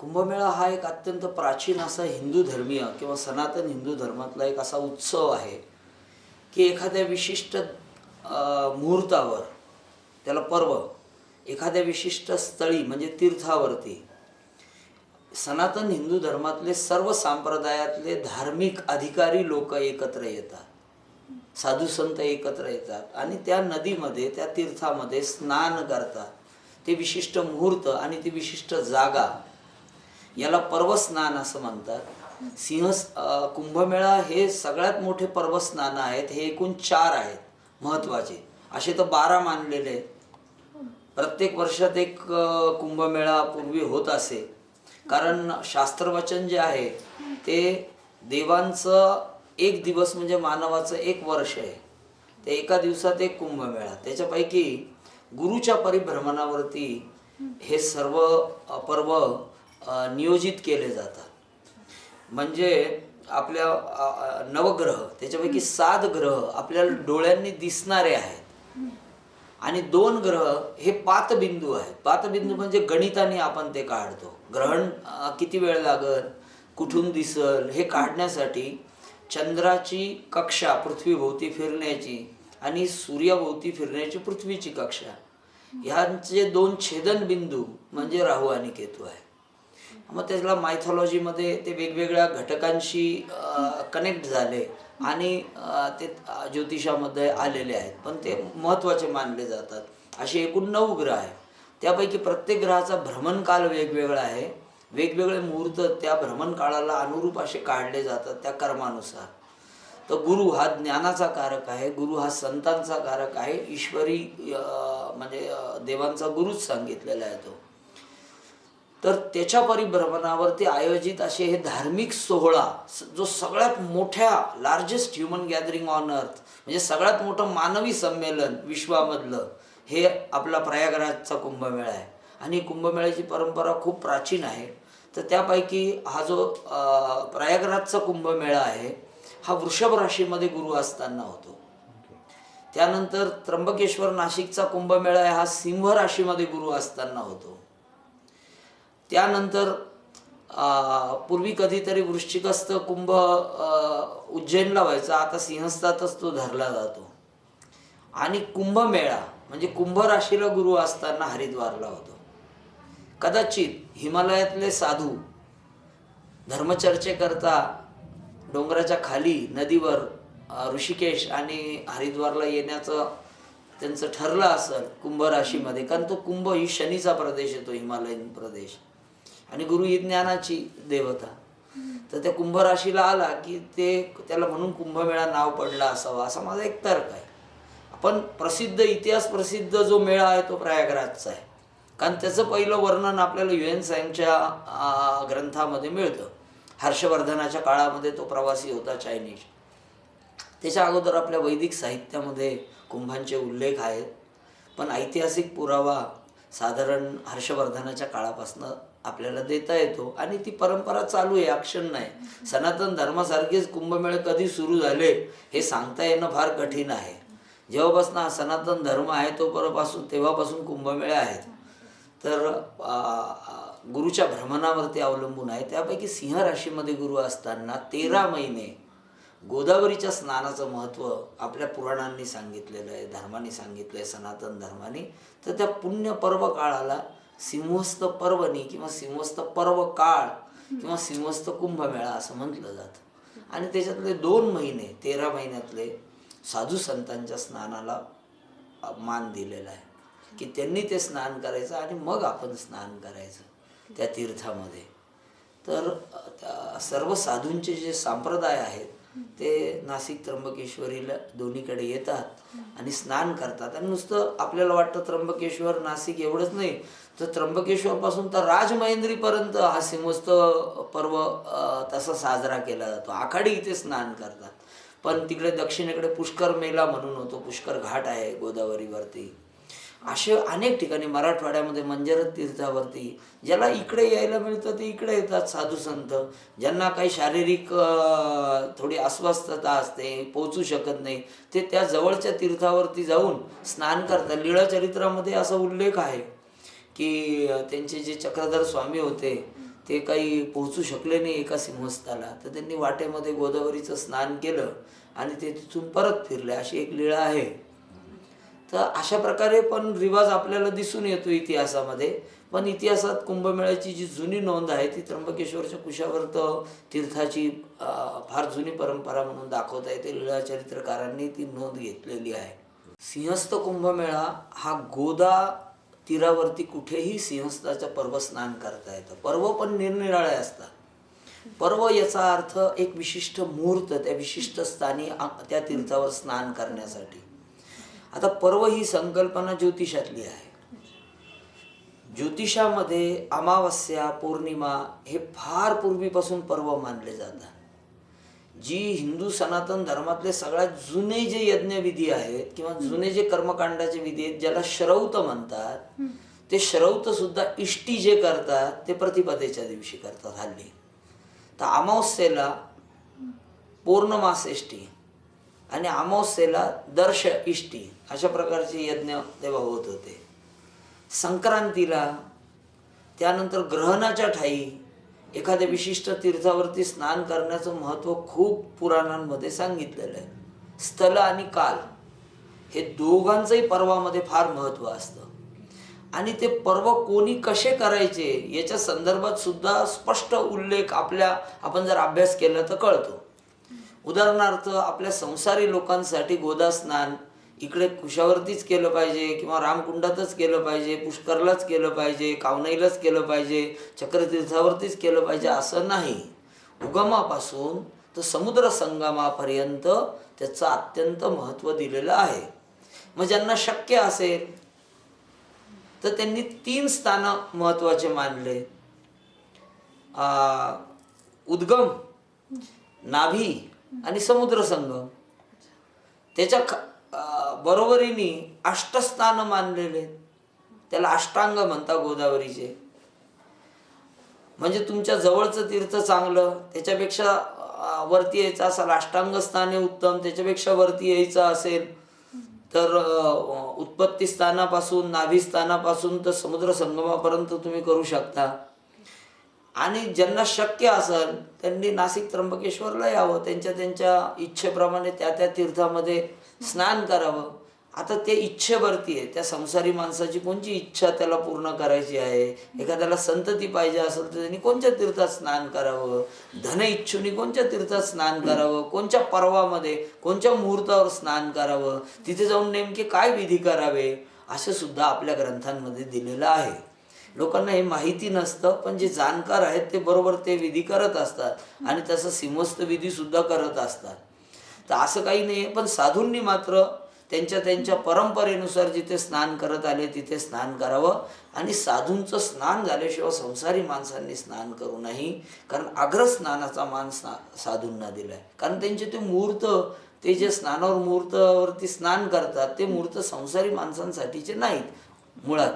कुंभमेळा हा एक अत्यंत प्राचीन असा हिंदू धर्मीय किंवा सनातन हिंदू धर्मातला एक असा उत्सव आहे की एखाद्या विशिष्ट मुहूर्तावर त्याला पर्व एखाद्या विशिष्ट स्थळी म्हणजे तीर्थावरती सनातन हिंदू धर्मातले सर्व संप्रदायातले धार्मिक अधिकारी लोक एकत्र येतात. साधू संत एकत्र येतात आणि त्या नदीमध्ये त्या तीर्थामध्ये स्नान करतात. ते विशिष्ट मुहूर्त आणि ती विशिष्ट जागा याला पर्वस्नान असं म्हणतात. सिंह कुंभमेळा हे सगळ्यात मोठे पर्वस्नान आहेत. हे एकूण चार आहेत महत्त्वाचे असे तर बारा मानलेले आहेत. प्रत्येक वर्षात एक कुंभमेळा पूर्वी होत असे. कारण शास्त्रवचन जे आहे ते देवांचं एक दिवस म्हणजे मानवाचं एक वर्ष आहे. ते एका दिवसात एक कुंभमेळा. त्याच्यापैकी गुरुच्या परिभ्रमणावरती हे सर्व पर्व नियोजित केले जातात. म्हणजे आपल्या नवग्रह त्याच्यापैकी सात ग्रह आपल्याला डोळ्यांनी दिसणारे आहेत. आणि दोन ग्रह हे पातबिंदू आहेत. पातबिंदू म्हणजे गणिताने आपण ते काढतो. ग्रहण किती वेळ लागल कुठून दिसल हे काढण्यासाठी चंद्राची कक्षा पृथ्वीभोवती फिरण्याची आणि सूर्याभोवती फिरण्याची पृथ्वीची कक्षा. ह्यांचे दोन छेदनबिंदू म्हणजे राहू आणि केतू आहे मग त्याला मायथॉलॉजीमध्ये ते वेगवेगळ्या घटकांशी कनेक्ट झाले आणि ते ज्योतिषामध्ये आलेले आहेत. पण ते महत्त्वाचे मानले जातात. असे एकूण नऊ ग्रह आहे त्यापैकी प्रत्येक ग्रहाचा भ्रमणकाल वेगवेगळा आहे. वेगवेगळे मुहूर्त त्या भ्रमणकाळाला अनुरूप असे काढले जातात त्या कर्मानुसार. तर गुरु हा ज्ञानाचा कारक आहे. गुरु हा संतांचा कारक आहे. ईश्वरी म्हणजे देवांचा गुरुच सांगितलेला आहे तो. तर त्याच्या परिभ्रमणावरती आयोजित असे हे धार्मिक सोहळा जो सगळ्यात मोठ्या largest human gathering on earth म्हणजे सगळ्यात मोठं मानवी संमेलन विश्वामधलं हे आपला प्रयागराजचा कुंभमेळा आहे. आणि कुंभमेळ्याची परंपरा खूप प्राचीन आहे. तर त्यापैकी हा जो प्रयागराजचा कुंभमेळा आहे हा वृषभ राशीमध्ये गुरु असताना होतो. त्यानंतर त्र्यंबकेश्वर नाशिकचा कुंभमेळा आहे हा सिंह राशीमध्ये गुरु असताना होतो. त्यानंतर पूर्वी कधीतरी वृश्चिकस्त कुंभ उज्जैनला व्हायचा. आता सिंहस्थातच तो धरला जातो. आणि कुंभमेळा म्हणजे कुंभ राशीला गुरु असताना हरिद्वारला होतो. कदाचित हिमालयातले साधू धर्मचर्चेकरता डोंगराच्या खाली नदीवर ऋषिकेश आणि हरिद्वारला येण्याचं त्यांचं ठरलं असेल कुंभ राशीमध्ये कारण तो कुंभ ही शनीचा प्रदेश येतो हिमालयन प्रदेश. आणि गुरु ही ज्ञानाची देवता. तर त्या कुंभ राशीला आला की ते त्याला म्हणून कुंभमेळा नाव पडला असावा असा माझा एक तर्क आहे. पण प्रसिद्ध इतिहास प्रसिद्ध जो मेळा आहे तो प्रयागराजचा आहे. कारण त्याचं पहिलं वर्णन आपल्याला यु एन सायनच्या ग्रंथामध्ये मिळतं. हर्षवर्धनाच्या काळामध्ये तो प्रवासी होता चायनीज. त्याच्या अगोदर आपल्या वैदिक साहित्यामध्ये कुंभांचे उल्लेख आहेत. पण ऐतिहासिक पुरावा साधारण हर्षवर्धनाच्या काळापासून आपल्याला देता येतो आणि ती परंपरा चालू आहे अक्षण नाही. सनातन धर्मासारखेच कुंभमेळे कधी सुरू झाले हे सांगता येणं फार कठीण आहे. जेव्हापासून हा सनातन धर्म आहे तोपर्यंतपासून तेव्हापासून कुंभमेळे आहेत. तर गुरुच्या भ्रमणावरती अवलंबून आहे. त्यापैकी सिंह राशीमध्ये गुरु असताना तेरा महिने गोदावरीच्या स्नानाचं महत्त्व आपल्या पुराणांनी सांगितलेलं आहे धर्माने सांगितलं आहे सनातन धर्माने. तर त्या पुण्य पर्व काळाला सिंहस्थ पर्वणी किंवा सिंहस्थ पर्व काळ किंवा सिंहस्थ कुंभमेळा असं म्हटलं जातं. आणि त्याच्यातले दोन महिने तेरा महिन्यातले साधू संतांच्या स्नानाला मान दिलेला आहे. की त्यांनी ते स्नान करायचं आणि मग आपण स्नान करायचं त्या तीर्थामध्ये. तर सर्व साधूंचे जे संप्रदाय आहेत ते नाशिक त्र्यंबकेश्वरीला दोन्हीकडे येतात आणि स्नान करतात. आणि नुसतं आपल्याला वाटतं त्र्यंबकेश्वर नाशिक एवढंच नाही तर त्र्यंबकेश्वरपासून तर राजमहेंद्रीपर्यंत हा सिंहस्थ पर्व तसा साजरा केला जातो. आखाडी इथे स्नान करतात. पण तिकडे दक्षिणेकडे पुष्कर मेला म्हणून होतो. पुष्कर घाट आहे गोदावरीवरती. असे अनेक ठिकाणी मराठवाड्यामध्ये मंजरत तीर्थावरती ज्याला इकडे यायला मिळतं ते इकडे येतात साधू संत ज्यांना काही शारीरिक थोडी अस्वस्थता असते पोचू शकत नाही ते त्या जवळच्या तीर्थावरती जाऊन स्नान करतात. लीळा चरित्रामध्ये असा उल्लेख आहे. की त्यांचे जे चक्रधर स्वामी होते ते काही पोहोचू शकले नाही एका सिंहस्थाला. तर त्यांनी वाटेमध्ये गोदावरीचं स्नान केलं आणि ते तिथून परत फिरले. अशी एक लीळा आहे. तर अशा प्रकारे पण रिवाज आपल्याला दिसून येतो इतिहासामध्ये. पण इतिहासात कुंभमेळ्याची जी जुनी नोंद आहे ती त्र्यंबकेश्वरच्या कुशावर्त तीर्थाची फार जुनी परंपरा म्हणून दाखवता येते. लीळा चरित्रकारांनी ती नोंद घेतलेली आहे. सिंहस्थ कुंभमेळा हा गोदा तीरावरती कुठेही सिंहस्थाचं पर्व स्नान करता येतं. पर्व पण निरनिराळे असतात. पर्व याचा अर्थ एक विशिष्ट मुहूर्त त्या विशिष्ट स्थानी त्या तीर्थावर स्नान करण्यासाठी. आता पर्व ही संकल्पना ज्योतिषातली आहे. ज्योतिषामध्ये अमावस्या पौर्णिमा हे फार पूर्वीपासून पर्व मानले जातात. जी हिंदू सनातन धर्मातले सगळ्यात जुने जे यज्ञविधी आहेत किंवा जुने जे कर्मकांडाचे विधी आहेत ज्याला श्रौत म्हणतात ते श्रौत सुद्धा इष्टी जे करतात ते प्रतिपदेच्या दिवशी करतात हल्ली. तर अमावस्येला पौर्णमासेष्टी आणि अमावस्येला दर्श इष्टी अशा प्रकारचे यज्ञ तेव्हा होत होते. संक्रांतीला त्यानंतर ग्रहणाच्या ठाई एखाद्या विशिष्ट तीर्थावरती स्नान करण्याचं महत्त्व खूप पुराणांमध्ये सांगितलेलं आहे. स्थल आणि काल हे दोघांचंही पर्वामध्ये फार महत्त्व असतं. आणि ते पर्व कोणी कसे करायचे याच्या संदर्भात सुद्धा स्पष्ट उल्लेख आपल्या आपण जर अभ्यास केला तर कळतो. उदाहरणार्थ आपल्या संसारी लोकांसाठी गोदा स्नान इकडे कुशावरतीच केलं पाहिजे किंवा रामकुंडातच केलं पाहिजे पुष्करलाच केलं पाहिजे कावनाईलाच केलं पाहिजे चक्रतीर्थावरतीच केलं पाहिजे असं नाही. उगमापासून तर समुद्र संगमापर्यंत त्याचं अत्यंत महत्त्व दिलेलं आहे. मग ज्यांना शक्य असेल तर त्यांनी तीन स्थानं महत्त्वाचे मानले. उद्गम नाभी आणि समुद्र संगम. त्याच्या ख- बरोबरीने अष्टस्थान मानलेले त्याला अष्टांग म्हणता गोदावरीचे. म्हणजे तुमच्या जवळचं तीर्थ चांगलं त्याच्यापेक्षा वरती यायचं असेल अष्टांग स्थान हे उत्तम त्याच्यापेक्षा वरती यायचं असेल तर उत्पत्ती स्थानापासून नाभिस्थानापासून तर समुद्र संगमापर्यंत तुम्ही करू शकता. आणि ज्यांना शक्य असेल त्यांनी नाशिक त्र्यंबकेश्वरला यावं. त्यांच्या त्यांच्या इच्छेप्रमाणे त्या त्या तीर्थामध्ये स्नान करावं. आता ते इच्छेवरती आहे. त्या संसारी माणसाची कोणची इच्छा त्याला पूर्ण करायची आहे? एखाद्याला संतती पाहिजे असेल तर त्यांनी कोणत्या तीर्थात स्नान करावं? धन इच्छुनी कोणत्या तीर्थात स्नान करावं? कोणत्या पर्वामध्ये कोणत्या मुहूर्तावर स्नान करावं? तिथे जाऊन नेमके काय विधी करावे? असं सुद्धा आपल्या ग्रंथांमध्ये दिलेलं आहे. लोकांना हे माहिती नसतं पण जे जाणकार आहेत ते बरोबर ते विधी करत असतात. आणि तसं सिंहस्थ विधी सुद्धा करत असतात. तर असं काही नाही आहे. पण साधूंनी मात्र त्यांच्या त्यांच्या परंपरेनुसार जिथे स्नान करत आले तिथे स्नान करावं. आणि साधूंचं स्नान झाल्याशिवाय संसारी माणसांनी स्नान करू नाही. कारण अग्रस्नानाचा मान स्ना साधूंना दिलाय. कारण त्यांचे ते मुहूर्त ते जे स्नानावर मुहूर्तावरती स्नान करतात ते मुहूर्त संसारी माणसांसाठीचे नाहीत. मुळात.